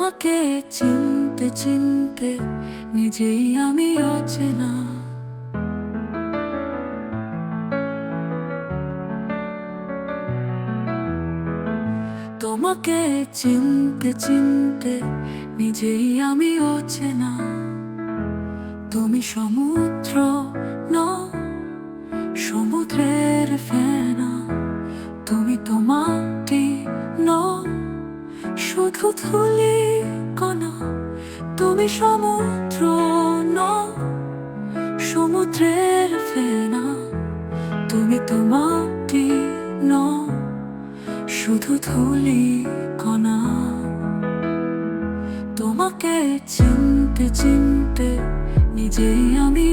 তোমাকে চিনতে চিনতে নিজেই আমি অচেনা। তোমাকে চিনতে চিনতে নিজেই আমি অচেনা। তুমি সমুদ্র ন, সমুদ্রের ফেনা। তুমি তোমাটি ন, শুধু ধুলি তুমি সমুদ্র সমুদ্রে সমুদ্রের ফেনা। তুমি তোমাকে ন, শুধু ধুলি কণা। তোমাকে চিনতে চিনতে নিজেই আমি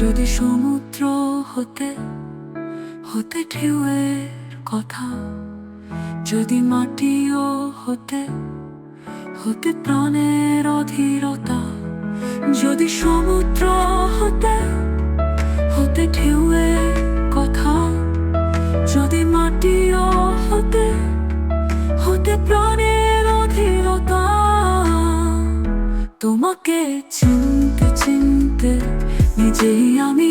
যদি সমুদ্র হতে হতে ঢেউয়ের কথা, যদি মাটিও হতে হতে প্রাণের অধীরতা, যদি সমুদ্র হতে হতে ঢেউয়ের কথা, যদি মাটিও হতে হতে প্রাণের অধীরতা, তোমাকে চিনতে চিনতে নিজেই আমি